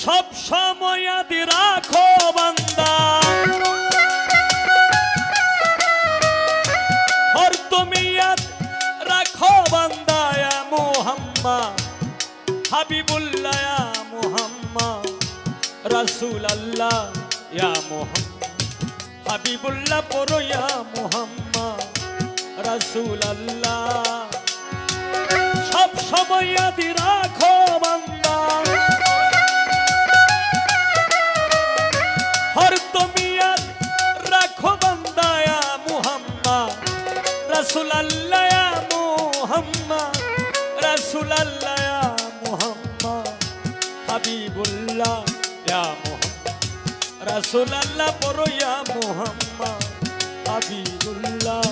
সব সময় আদি রাখো বান্দা। হর তুমি রাখো বান্দায়া মোহাম্মদ। হাবিবুল্লাহ ইয়া মোহাম্মদ। রাসূল আল্লাহ ইয়া মোহাম্মদ। হাবিবুল্লাহ পড়ো মোহাম্মদ। রাসূল আল্লাহ সব সময় আদি রাখো রাসূল আল্লাহ পড়ো ইয়া মুহাম্মদ হাবিবুল্লাহ।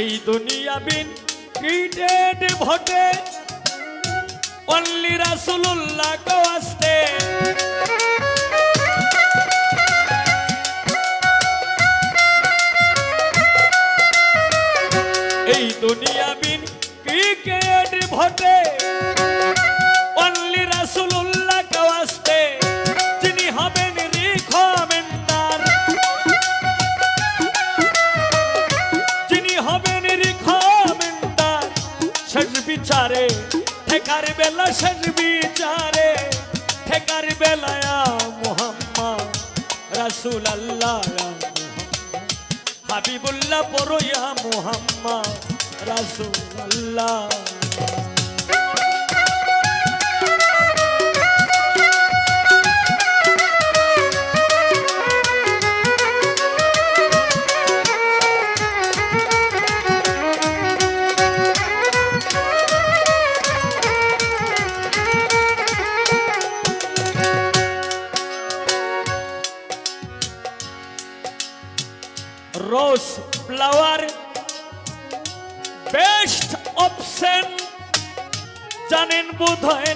এই দুনিয়া বিন ক্রিকেট ভোটে কো আসতে। বিচারে ঠেকার বেলা শেষ বিচারে ঠেকার বেলায়া মোহাম্মদ রাসুল আল্লাহ হাবিবুল্লাহ পড়ইয়া মোহাম্মদ রাসুল Allah rose flower best option জানেন বোধ হয়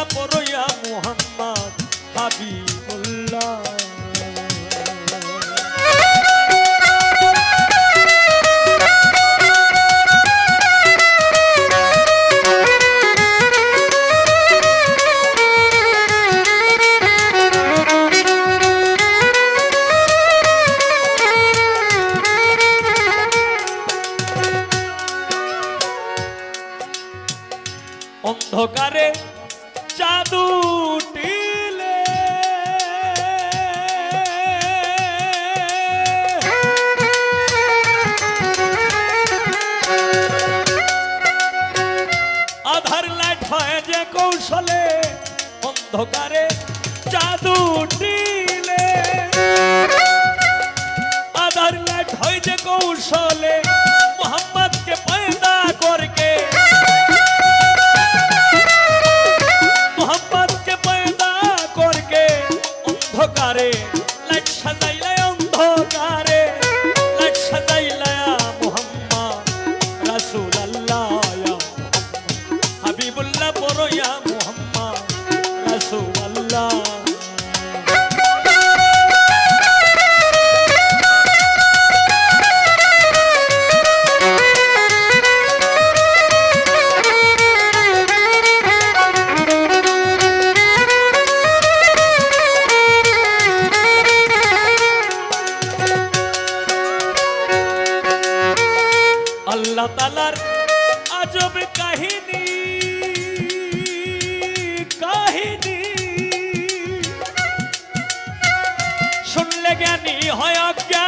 রাসূলুল্লাহ পড়ো ইয়া মুহাম্মদ হাবিবুল্লাহ। অন্ধকারে অন্ধকারে জাদু টিলে আধার লাইট হয় যে কৌশলে মোহাম্মদকে পয়দা করকে। মোহাম্মদকে পয়দা করকে। অন্ধকারে লাইট সাজাইলে আজব কাহিনী কাহিনী শুনলে জ্ঞানী হয় অজ্ঞান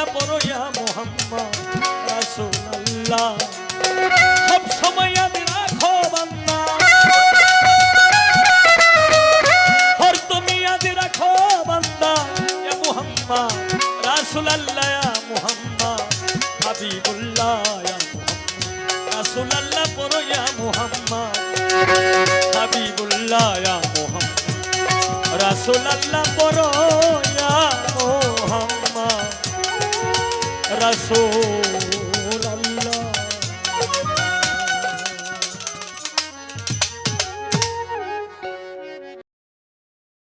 রসগোল্লা পরো ইয়া মোহাম্মদ রাসূলুল্লাহ। সব সময় আমি রাখো বান্দা। হর, তুমি আজ রাখো বান্দা। ইয়া মোহাম্মদ রাসূলুল্লাহ ইয়া মোহাম্মদ হাবিবুল্লাহ ইয়া মোহাম্মদ রাসূলুল্লাহ পরো ইয়া মোহাম্মদ হাবিবুল্লাহ ইয়া মোহাম্মদ রাসূলুল্লাহ পরো coração